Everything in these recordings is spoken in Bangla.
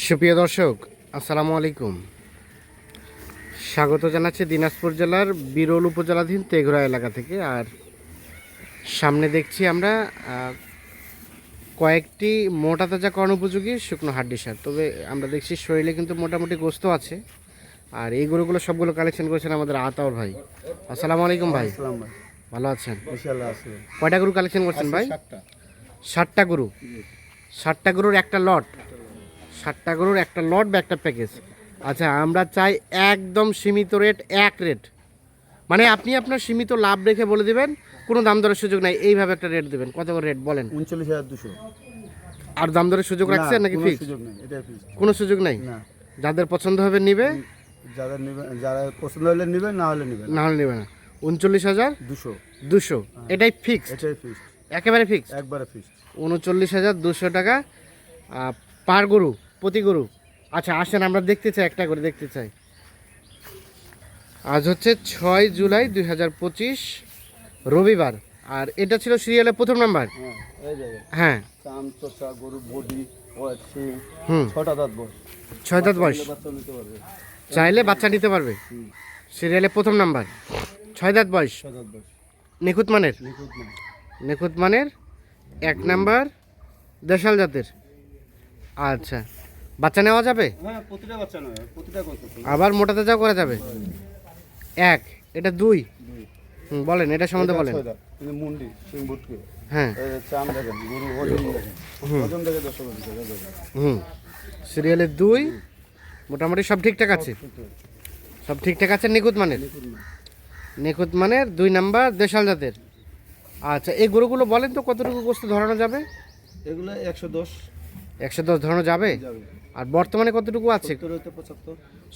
সুপ্রিয় দর্শক আসসালামু আলাইকুম। স্বাগত জানাচ্ছি দিনাজপুর জেলার বিরল উপজেলাধীন তেঘরা এলাকা থেকে। আর সামনে দেখছি আমরা কয়েকটি মোটা তাজাকরণ উপযোগী শুকনো হাড্ডি সার। তবে আমরা দেখছি শরীরে কিন্তু মোটামুটি গোস্ত আছে। আর এই গরুগুলো সবগুলো কালেকশন করেছেন আমাদের আতাউর ভাই। আসসালামু আলাইকুম ভাই। ভালো আছেন? কয়টা গরু কালেকশন করছেন ভাই? ষাটটা গরু। ষাটটা গরুর একটা লট ষাটটা গরুর একটা লট বা একটা প্যাকেজ আচ্ছা আমরা চাই একদম সীমিত রেট এক রেট মানে আপনি আপনার সীমিত লাভ রেখে বলে দিবেন কোনো দাম দরের সুযোগ নাই এইভাবে একটা রেট দেবেন। কত করে রেট বলেন? উনচল্লিশ হাজার দুশো। আর দাম দরের সুযোগ রাখছেন নাকি ফিক্স কোনো সুযোগ নাই? না। যাদের পছন্দ হবে নিবে। যারা নিবে যারা পছন্দ হলে নেবে না হলে নিবে না। না হলে নিবে না। উনচল্লিশ হাজার দুশো। দুশো। এটাই ফিক্স এটাই ফিক্স একেবারে ফিক্স একবারে ফিক্স উনচল্লিশ হাজার দুশো টাকা পার গরু। প্রতি গরু আচ্ছা আসেন আমরা দেখতে চাই একটা করে দেখতে চাই। আজ হচ্ছে ছয় জুলাই দুই হাজার পঁচিশ রবিবার। আর এটা ছিল সিরিয়ালের প্রথম নাম্বার। হ্যাঁ হ্যাঁ। ছয় দাঁত বয়স। চাইলে বাচ্চা নিতে পারবে। সিরিয়ালের প্রথম নাম্বার। ছয় দাঁত বয়স। নিখুঁত মানের। নিখুঁত মানের এক নাম্বার দেশাল জাতের। আচ্ছা। বাচ্চা নেওয়া যাবে? হ্যাঁ প্রতিটা বাচ্চা নয় প্রতিটা আবার মোটা তাজাও করা যাবে? এক এটা দুই। হুম, বলেন এটা সম্বন্ধে বলেন। মুন্ডি হ্যাঁ। চাম দেখেন গরু ওজন দেখেন হুম। সিরিয়ালের দুই মোটামুটি সব ঠিকঠাক আছে? সব ঠিকঠাক আছে নিখুঁত মানের? নিখুঁত নিখুঁত মানের দুই নাম্বার দেশাল জাতের। আচ্ছা এই গরুগুলো বলেন তো কতটুকু গোস্ত ধরানো যাবে? এগুলো একশো দশ একশো দশ ধরানো যাবে? আর বর্তমানে কতটুকু আছে?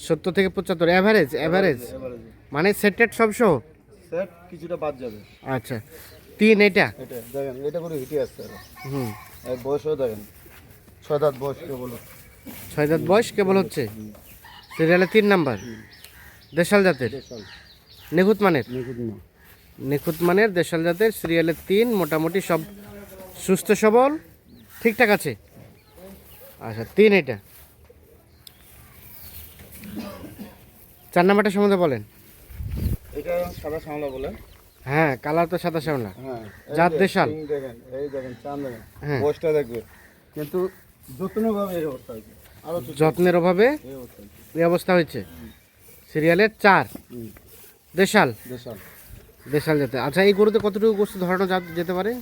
সত্তর থেকে পঁচাত্তর অ্যাভারেজ অ্যাভারেজ মানে সেটেড সব সহ সেট কিছুটা বাদ যাবে। আচ্ছা। তিন এটা? এটা দেখেন এটা করে হিটে আসছে হুম। এই বয়সও দেখেন ছয় দাঁত বয়স কে বলো ছয় দাঁত বয়স কেবল হচ্ছে? সিরিয়ালে তিন নাম্বার? দেশাল জাতের? নিখুঁত মানের? নিখুঁত নিখুঁত মানের দেশাল জাতের সিরিয়ালের তিন মোটামুটি সব সুস্থ সবল ঠিকঠাক আছে? আচ্ছা তিন এটা। চার নাম্বারটা সম্বন্ধে বলেন। এটা সাদা সামলা বলে। হ্যাঁ কালার তো সাদা শ্যামলা। হ্যাঁ জাত দেশাল। দেখেন এই দেখেন চান দেখেন। হ্যাঁ। বয়সটা দেখবে। কিন্তু যত্নভাবে এই অবস্থা হয়েছে। যত্নের অভাবে এই অবস্থা হয়েছে। সিরিয়ালের চার। দেশাল। দেশাল। দেশাল জাতের আচ্ছা এই গরুতে কতটুকু গোস্ত ধরানো যেতে পারে?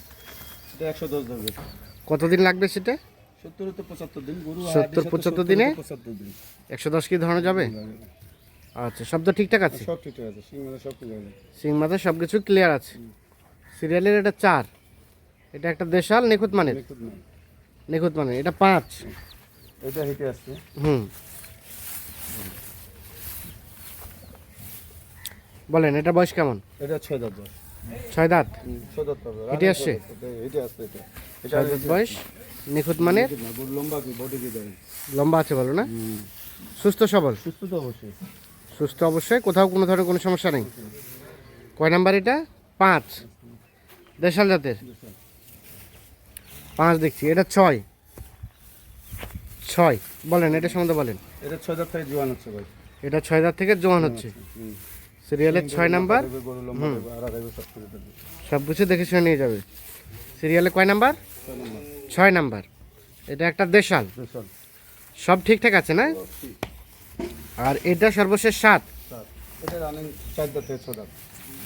একশো দশ ধরবে। কতদিন লাগবে সেটা? সত্তর পঁচাত্তর দিন? একশো দশ কি ধরানো যাবে? আচ্ছা সব তো ঠিকঠাক আছে? আছে সিং মানে মাথা সব কিছু ক্লিয়ার আছে। সিরিয়ালের এটা চার। এটা একটা দেশাল নিখুঁত মানের? নিখুঁত না নিখুঁত মানের এটা পাঁচ। এটা হিটে আসছে। হুম। বলেন এটা বয়স কেমন? এটা ছয় দাঁত ছয় দাঁত? ছয় দাঁত হিটে আসছে? হিটে আসছে এটা। ছয় দাঁত বয়স নিখুঁত মানের। লম্বা কি বডি কি লম্বা আছে বলো না? সুস্থ সবল? সুস্থ তো অবশ্যই। সুস্থ অবশ্যই কোথাও কোনো ধরনের কোনো সমস্যা নেই। কয় নাম্বার এটা? পাঁচ। দেশাল জাতের? পাঁচ দেখছি এটা ছয়। ছয় বলেন এটা সম্বন্ধে বলেন। এটা ছয় দাঁত থেকে জোয়ান হচ্ছে ভাই। এটা ছয় দাঁত থেকে জোয়ান হচ্ছে। সিরিয়ালের ছয় নাম্বার? সব কিছু। দেখে শুনে নিয়ে যাবে। সিরিয়ালে কয় নাম্বার? ছয় নাম্বার। এটা একটা দেশাল। সব ঠিকঠাক আছে না? আর এটা সর্বশেষ সাত।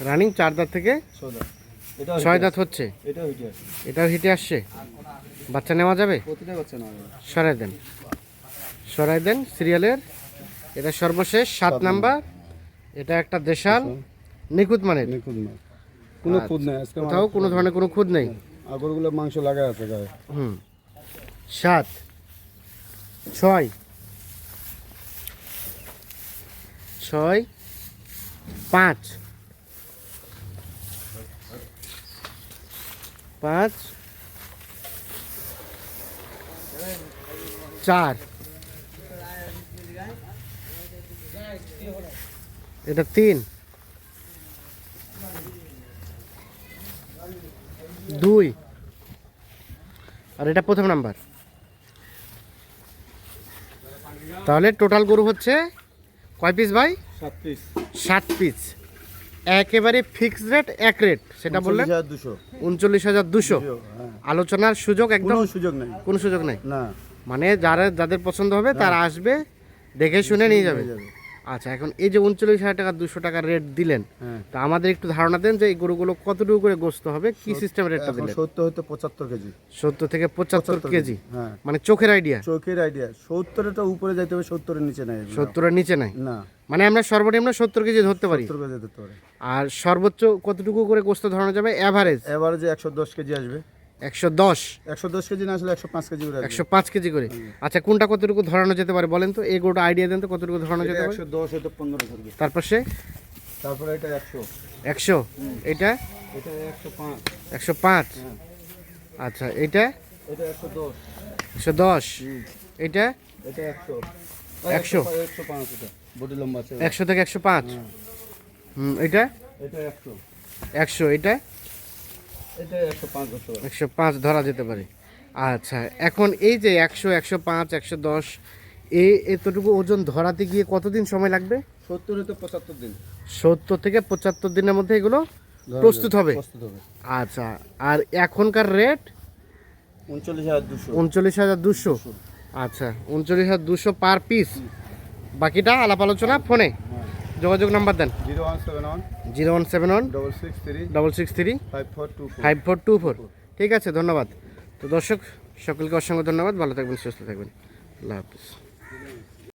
রানিং চার দাঁত থেকে ছয় দাঁত হচ্ছে। এটাও হিটে আসছে। বাচ্চা নেওয়া যাবে? সরাই দেন। সরাই দেন সিরিয়ালের। এটা সর্বশেষ সাত নাম্বার। এটা একটা দেশাল। নিখুঁত মানে কোনো খুদ নেই কোথাও কোনো ধরনের কোনো খুদ নেই। আগরগুলো মাংস লাগাই আছে গায়ে। হুম। সাত ছয় ছয় পাঁচ পাঁচ চার। এটা তিন। দুই। আর এটা প্রথম নাম্বার। তাহলে টোটাল গরু হচ্ছে কয় পিস ভাই? সাত পিস সাত পিস একেবারে ফিক্সড রেট এক রেট সেটা বললেন? উনচল্লিশ হাজার দুশো। হ্যাঁ। আলোচনার সুযোগ একদম সুযোগ নেই। কোনো সুযোগ নেই। না। মানে যারা যাদের পছন্দ হবে তারা আসবে দেখে শুনে নিয়ে যাবে। আচ্ছা এখন এই যে উনচল্লিশ হাজার টাকা দুশো টাকা রেট দিলেন হ্যাঁ। তা আমাদের একটু ধারণা দেন যে এই গরুগুলো কতটুকু করে গোস্ত হবে কি সিস্টেম রেটটা দিলেন? সত্তর হতে পঁচাত্তর কেজি। সত্তর থেকে পঁচাত্তর কেজি? হ্যাঁ। মানে চোখের আইডিয়া চোখের আইডিয়া সত্তরটা উপরে যাইতে হবে সত্তরের নিচে নাই। সত্তরের নিচে নাই? না। মানে আমরা সর্বনিম্ন সত্তর কেজি ধরতে পারি? আর সর্বোচ্চ কতটুকু করে গোস্ত ধরানো যাবে? অ্যাভারেজ যে একশো দশ কেজি আসবে। একশো দশ। একশো দশ কেজি না আসলে একশো পাঁচ কেজি করে একশো পাঁচ কেজি করে। আচ্ছা কোনটা কতটুকু ধরানো যেতে পারে বলেন তো? এই গরুটা আইডিয়া দেন তো কতটুকু ধরানো যেতে পারে? একশো দশ হয়তো পনেরো ধরবে। তারপর সে? তারপরে এটা একশো। একশো। এটা? এটা একশো পাঁচ। একশো পাঁচ। আচ্ছা এটা? এটা একশো দশ। একশো দশ। এটা? এটা একশো। একশো? একশো পাঁচ এটা। বডি লম্বা আছে। একশো থেকে একশো পাঁচ। হুম এটা? এটা একশো। একশো। এটা? একশো পাঁচ ধরা যেতে পারে। আচ্ছা এখন এই যে একশো একশো পাঁচ একশো দশ এই এতটুকু ওজন ধরাতে গিয়ে কতদিন সময় লাগবে? সত্তর হতে পঁচাত্তর দিন। সত্তর থেকে পঁচাত্তর দিনের মধ্যে এগুলো প্রস্তুত হবে? আচ্ছা আর এখনকার রেট? উনচল্লিশ হাজার দুশো। উনচল্লিশ হাজার দুশো। আচ্ছা উনচল্লিশ হাজার দুশো পার পিস। বাকিটা আলাপ আলোচনা ফোনে। যোগাযোগ নাম্বার দেন। Zero one seven one zero one seven one double six three double six three five four two five four two four ঠিক আছে ধন্যবাদ। তো দর্শক সকলকে অসংখ্য ধন্যবাদ ভালো থাকবেন সুস্থ থাকবেন। আল্লাহ হাফিজ।